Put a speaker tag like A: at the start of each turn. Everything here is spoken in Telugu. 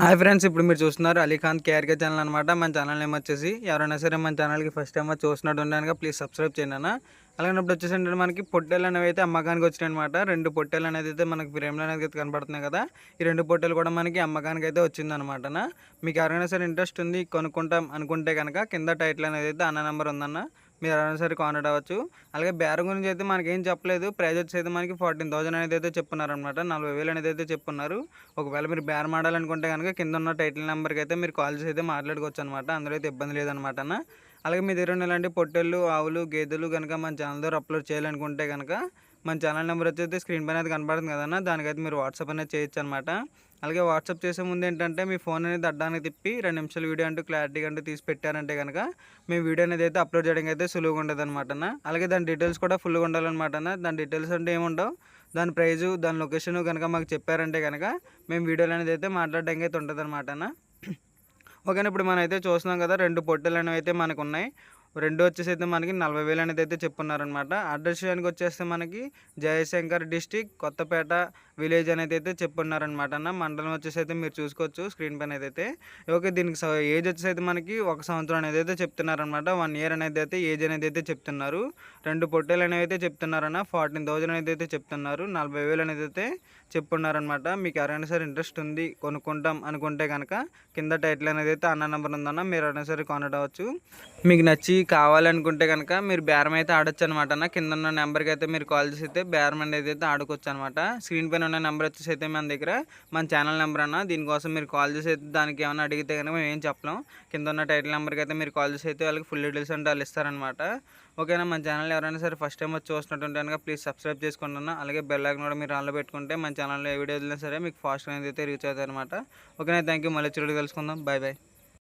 A: హాయ్ ఫ్రెండ్స్ ఇప్పుడు మీరు చూస్తున్నారు అలీఖాన్ కేఆర్కే ఛానల్ అనమాట మన ఛానల్ నేమ్ వచ్చేసి ఎవరైనా సరే మన ఛానల్కి ఫస్ట్ టైం చూసినట్టు ఉండడానికి ప్లీజ్ సబ్స్క్రైబ్ చేయండి అన్న. అలాగే ఇప్పుడు వచ్చేసి మనకి పొట్టేలు అనేవి అయితే అమ్మకానికి వచ్చినాయి అనమాట రెండు పొట్టేలు అనేది అయితే మనకి ఫ్రేమ్లు అనేది అయితే కనబడుతున్నాయి కదా. ఈ రెండు పొట్టేలు కూడా మనకి అమ్మకానికి అయితే వచ్చిందనమాట మీకు ఎవరైనా సరే ఇంట్రెస్ట్ ఉంది కొనుక్కుంటాం అనుకుంటే కనుక కింద టైటిల్ అనేది అయితే అన్న నెంబర్ ఉందన్న. మీరు ఎవరైనా సరే అవ్వచ్చు. అలాగే బేరం గురించి అయితే మనకేం చెప్పలేదు. ప్రైజ్ వచ్చి అయితే మనకి ఫార్టీన్ థౌసండ్ అనేది అయితే చెప్పున్నారనమాట నలభై వేలు అనేది అయితే చెప్పున్నారు. ఒకవేళ మీరు బేరం ఆడాలనుకుంటే కనుక కింద ఉన్న టైటిల్ నెంబర్కి అయితే మీరు కాల్ చేసి అయితే మాట్లాడుకోవచ్చు అనమాట అందులో అయితే ఇబ్బంది లేదనమాట అన్న. అలాగే మీ దగ్గర ఉన్న ఇలాంటి పొట్టెళ్ళు ఆవులు గేదెలు కనుక మన ఛానల్ ద్వారా అప్లోడ్ చేయాలనుకుంటే కనుక మన ఛానల్ నెంబర్ వచ్చి స్క్రీన్ పైన అయితే కనపడుతుంది కదన్న దానికైతే మీరు వాట్సాప్ అనేది చేయొచ్చు అనమాట అలాగే వాట్సాప్ చేసే ముందు ఏంటంటే మీ ఫోన్ అనేది అడ్డానికి తిప్పి రెండు నిమిషాలు వీడియో అంటూ క్లారిటీగా అంటూ తీసి పెట్టారంటే కనుక మీ వీడియో అనేది అయితే అప్లోడ్ చేయడానికి అయితే సులువుగా ఉంటుంది అనమాట అలాగే దాని డీటెయిల్స్ కూడా ఫుల్గా ఉండాలన్నమాట దాని డీటెయిల్స్ అంటే ఏముండవు. దాని ప్రైజు దాని లొకేషన్ కనుక మాకు చెప్పారంటే కనుక మేము వీడియోలు అనేది అయితే మాట్లాడడానికి అయితే ఉంటుంది అనమాట ఓకేనా ఇప్పుడు మనం అయితే చూస్తున్నాం కదా రెండు పొట్టెలు అనేవి అయితే మనకు ఉన్నాయి. రెండు వచ్చేసి అయితే మనకి నలభై వేలు అనేది అయితే చెప్పున్నారనమాట అడ్రస్ విషయానికి వచ్చేస్తే మనకి జయశంకర్ డిస్టిక్ కొత్తపేట విలేజ్ అనేది అయితే చెప్పున్నారనమాట అన్న. మండలం వచ్చేసి అయితే మీరు చూసుకోవచ్చు స్క్రీన్ పైన అయితే ఓకే దీనికి ఏజ్ వచ్చేసి అయితే మనకి ఒక సంవత్సరం అనేది అయితే చెప్తున్నారనమాట వన్ ఇయర్ అనేది అయితే ఏజ్ అనేది అయితే చెప్తున్నారు. రెండు పొట్టేలు అనేవి అయితే చెప్తున్నారన్న ఫార్టీన్ థౌజండ్ అనేది అయితే చెప్తున్నారు. నలభై వేలు అనేది అయితే చెప్పున్నారనమాట మీకు ఎవరైనా సరే ఇంట్రెస్ట్ ఉంది కొనుక్కుంటాం అనుకుంటే కనుక కింద టైటిల్ అనేది అయితే అన్న నెంబర్ ఉందన్న. మీరు ఎవరైనా సరే కొనడవచ్చు. మీకు నచ్చి కావాలనుకుంటే కనుక మీరు బేరం అయితే ఆడొచ్చు అనమాట అన్న. కింద ఉన్న నెంబర్కి అయితే మీరు కాల్ చేసి అయితే బేరం అనేది అయితే ఆడుకోవచ్చు అనమాట స్క్రీన్ పైన ఉన్న నెంబర్ వచ్చేసి అయితే మన దగ్గర మన ఛానల్ నెంబర్ అన్న. దీనికోసం మీరు కాల్ చేసి అయితే దానికి ఏమైనా అడిగితే కనుక మేము ఏం చెప్పలేం. కింద ఉన్న టైటిల్ నెంబర్కి అయితే మీరు కాల్ చేసి అయితే వాళ్ళకి ఫుల్ డీటెయిల్స్ అంటే వాళ్ళు ఇస్తారనమాట. ఓకేనా మన ఛానల్ ఎవరైనా సరే ఫస్ట్ టైం వచ్చి చూస్తున్నట్టుంటే కనుక ప్లీజ్ సబ్స్క్రైబ్ చేసుకోండి అన్న. అలాగే బెల్ ఐకన్ కూడా మీరు ఆన్లో పెట్టుకుంటే మన ఛానల్లో ఏ వీడియో వదిలినా సరే మీకు ఫాస్ట్ అనేది అయితే రీచ్ అవుతాయి అనమాట ఓకేనా థ్యాంక్ యూ మళ్ళీ చూడు కలుసుకుందాం. Bye bye